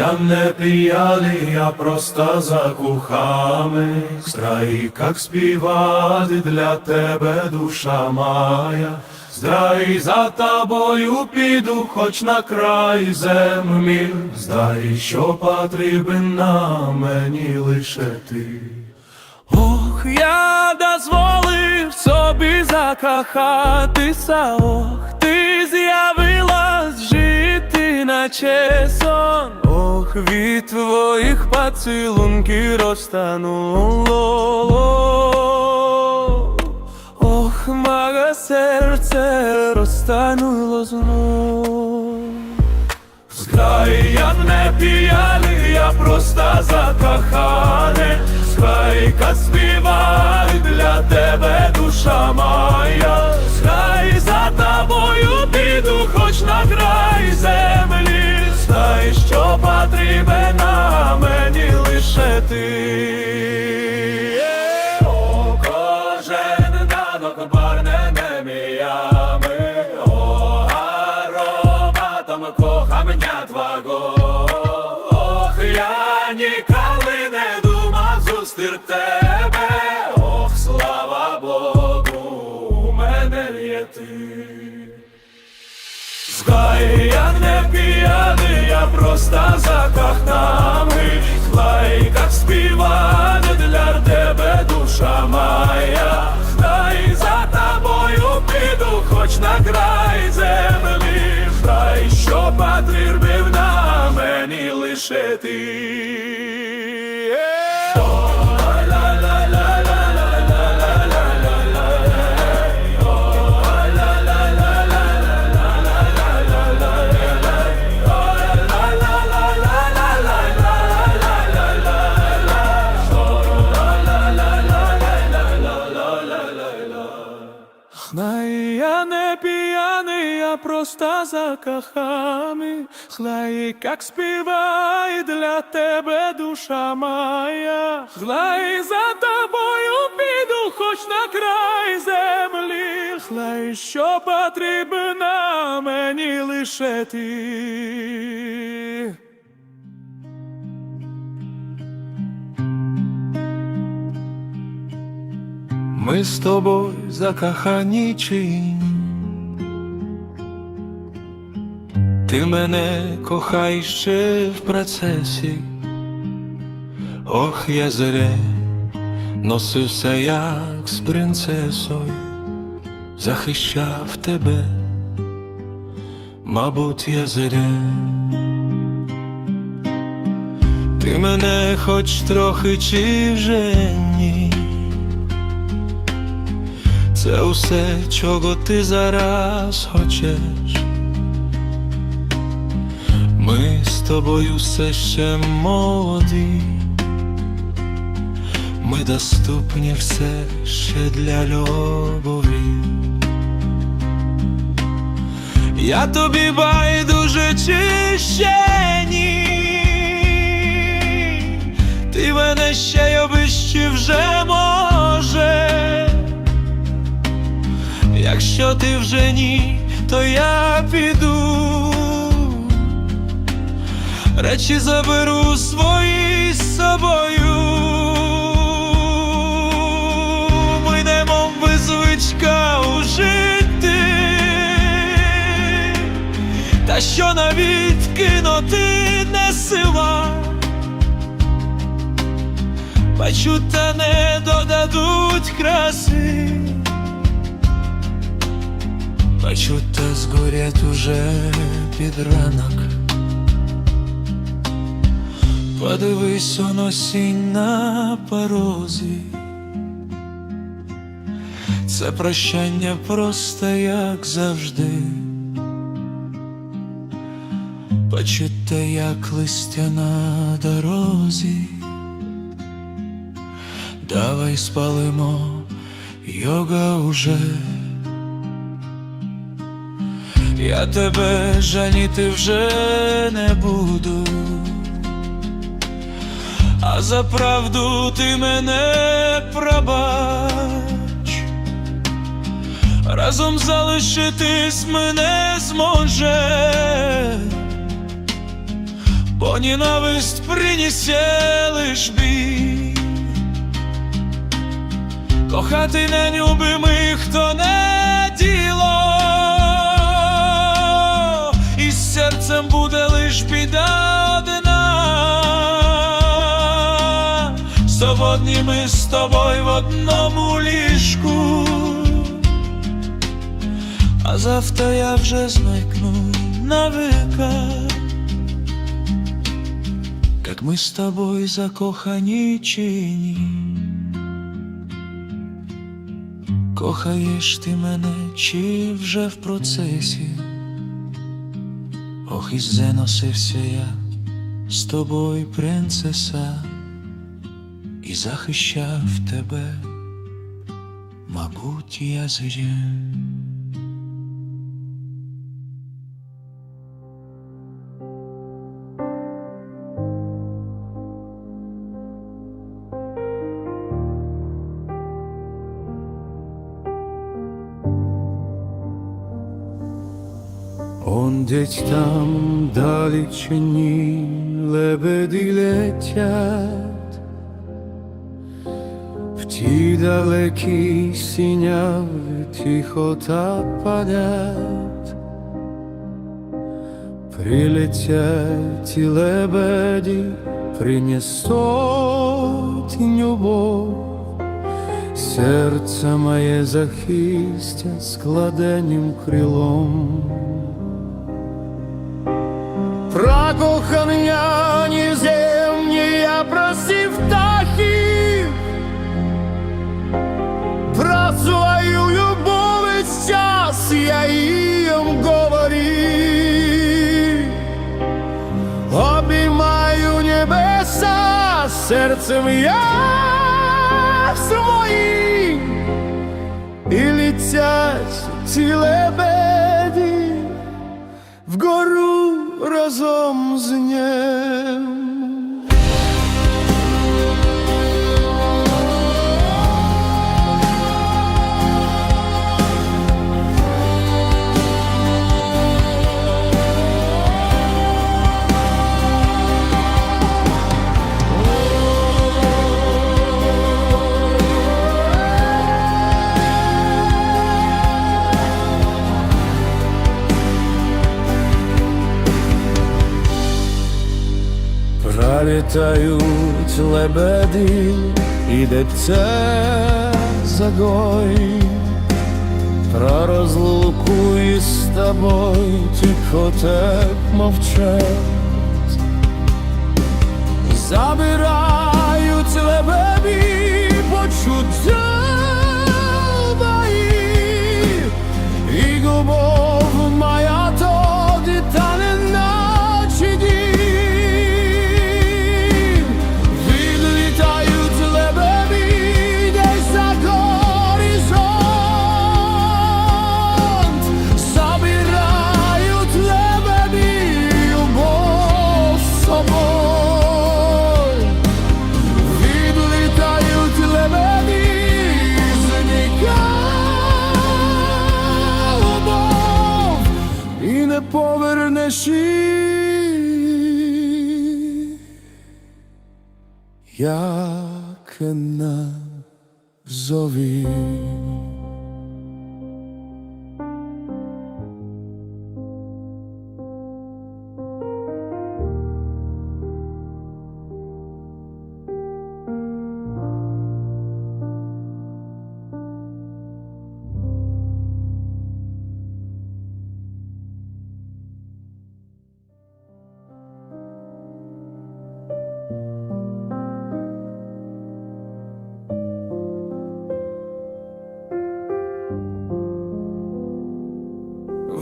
Я не п'яний, я просто закоханий. Зграй, як співати для тебе душа моя. Здрай, за тобою піду, хоч на край землі. Здай, що потрібен на мені лише ти. Ох, я дозволив собі закохатися, ох, ти жити, наче сон. Ох, від твоїх поцілунків розтануло. Ох, моє серце розтануло знов. Зграй, я не п'яний, я просто закоханий. Зграй, як для піду, хоч на край землі. Знай, що потрібен на мені лише ти. П'яний, я просто кахнами, Згай, як співане для тебе душа моя. Згай, за тобою піду, хоч на край землі. Згай, що потрібен на мені лише ти. Хлай, я не п'яний, я просто закоханий. Хлай, як співає для тебе душа моя. Хлай, за тобою піду, хоч на край землі. Хлай, що потрібна мені лише ти. Ми з тобою закохані чи? Ти мене кохаєш ще в процесі, ох, я зре носився як з принцесою, захищав тебе, мабуть, я зре. Ти мене хоч трохи чи вже Це усе, чого ти зараз хочеш. Ми з тобою все ще молоді, ми доступні все ще для любові. Я тобі байдуже чи ще ні. Ти мене ще й обищи вже Якщо ти вже ні, то я піду. Речі заберу свої з собою. Ми йдемо без звичка. Та що навіть кинути не сила. Бачу, та не додадуть краси. Та згорять уже під ранок. Подивись он осінь на порозі. Це прощання просто як завжди. Почуття, як листя на дорозі. Давай спалимо йога уже. Я тебе жаліти вже не буду, а за правду ти мене пробач, разом залишитись мене зможе, бо ненависть принесе лиш біль. Кохати нелюбимих то не діло, лиш одна. Свободні ми з тобою в одному ліжку, а завтра я вже зникну навека. Как мы с тобой закохані чи ні? Кохаєш ти мене чи вже в процесі? Ох, і заносився я з тобою, принцеса, і захищав тебе, мабуть, я зря. Десь там далечині лебеді летять, в ті далекі сіняви тихо та падять, прилетять ті лебеді, принесуть любов. Серце моє захистя складеним крилом. Птахів, про свою любов весь час я їм говорив, обіймаю небеса серцем я своїм, і літять ці лебеді вгору разом з ним. Пролітають лебеді, ідеться загой, про розлуку із тобою тихо так мовчать, забирають лебеді почуття мої, і любов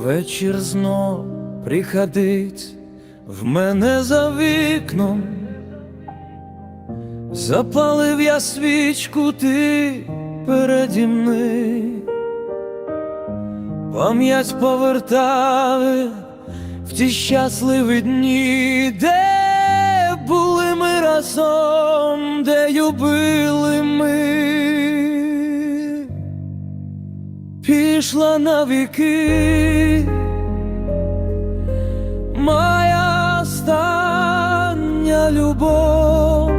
Вечір знов приходить в мене за вікном. Запалив я свічку, ти переді мною. Пам'ять повертали в ті щасливі дні, де були ми разом, де любили ми. пішла на віки, моя остання любов,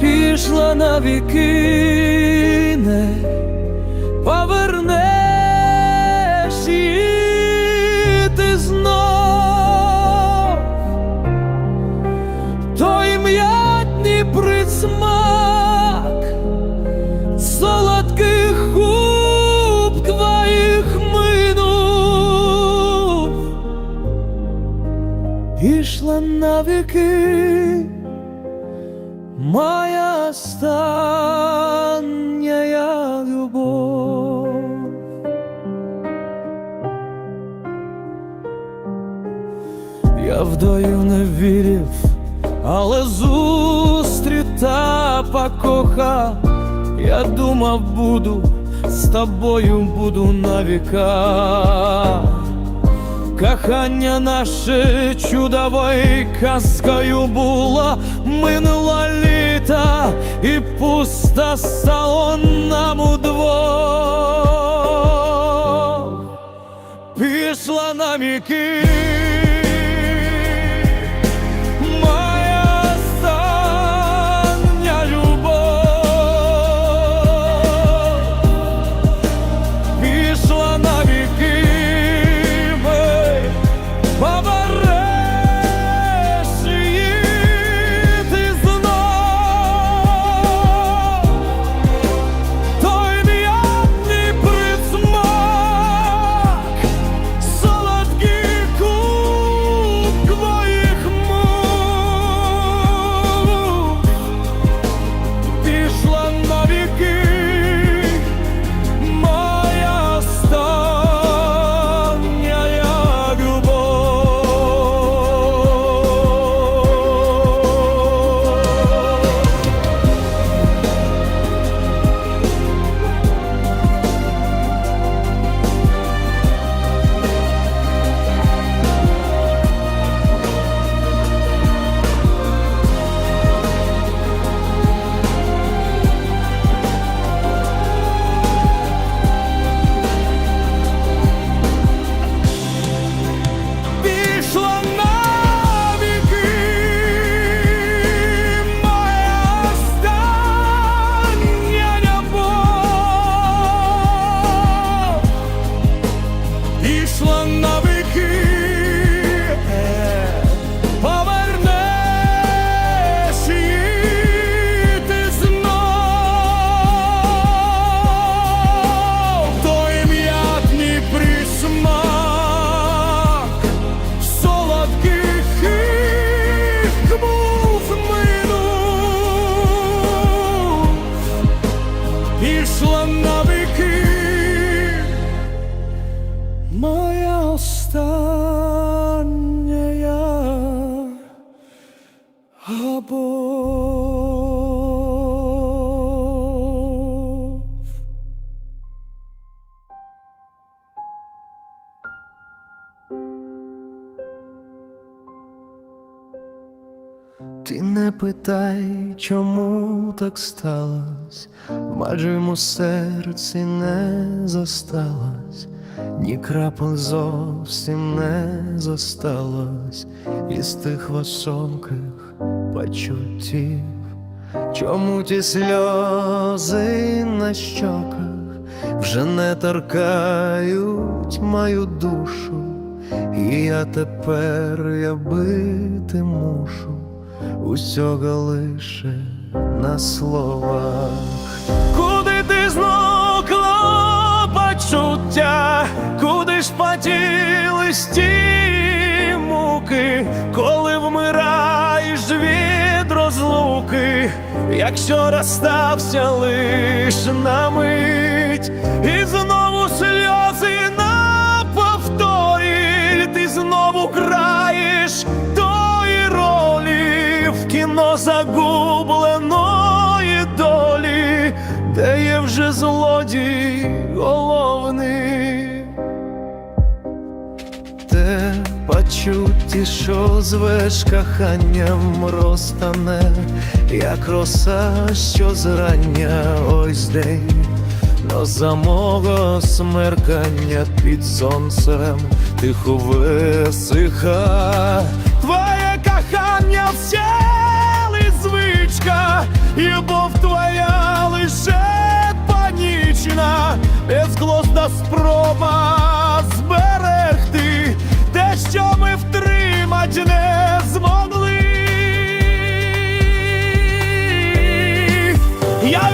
пішла на віки, не повернеш її ти знов. Пішла на віки. Моя остання любов. Я вдаю не вірив, але зустріта покоха. Я думав, буду з тобою буду на віка. Кохання наше чудовою казкою було, минуло літа і пусто стало нам удвох. Пішла на міки. Ти не питай, чому так сталось, в моєму серці не зосталось, ні крапель зовсім не зосталось із тих васонких почуттів. Чому ті сльози на щоках вже не торкають мою душу, і я тепер я бити мушу усього лише на словах. Куди ти зникла почуття, куди ж поділись ті муки, коли вмираєш від розлуки, якщо розстався лиш на мить, і знову сльози на повторі, ти знову граєш тої ролі в загубленої долі, де є вже злодій головний. Те почуття, що звеш коханням розтане, як роса, що зрання ось день, но за мого смеркання під сонцем тихо висиха. Твоє і любовь твоя лише панічна, безглозна спроба зберегти те, що ми втримати не змогли. Я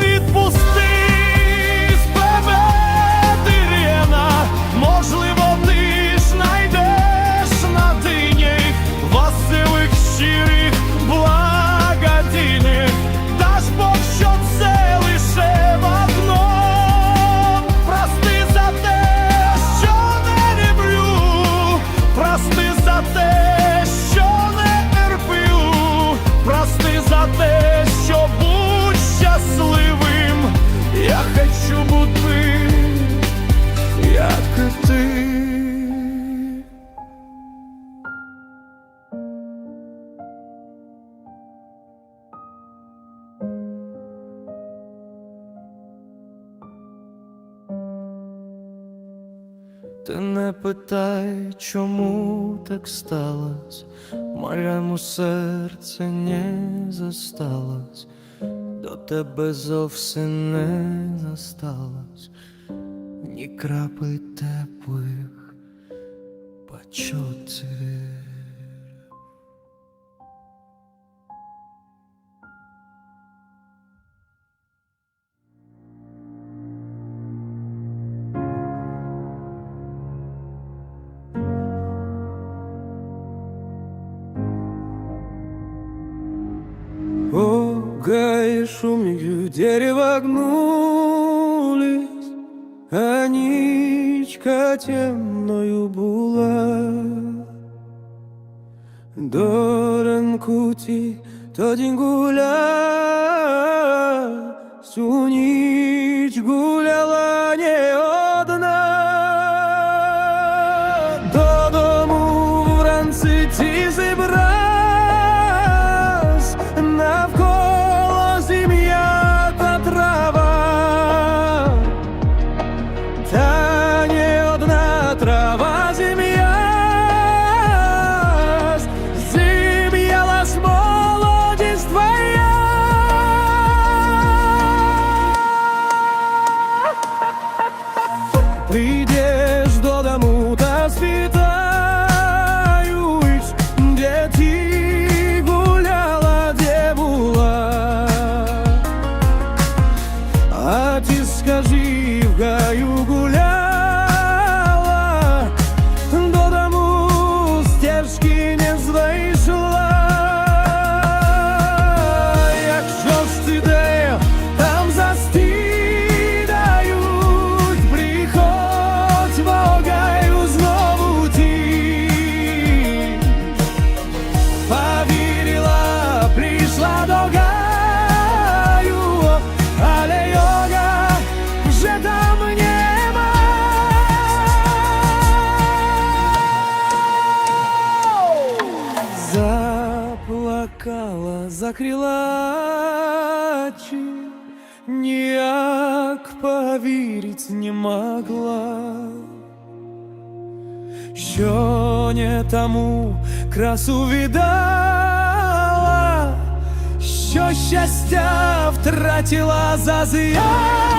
Ти не питай, чому так сталось, моєму серце не засталось, до тебе зовсім не засталось, ні крапи теплих почуттів. Пугая шумью дерево гнулись, А ничка темною була. До ранку ті тоді гуля, всю ніч гуля, плачи, ніяк поверить не могла. Що не тому красу видала, що щастя втратила за зазія.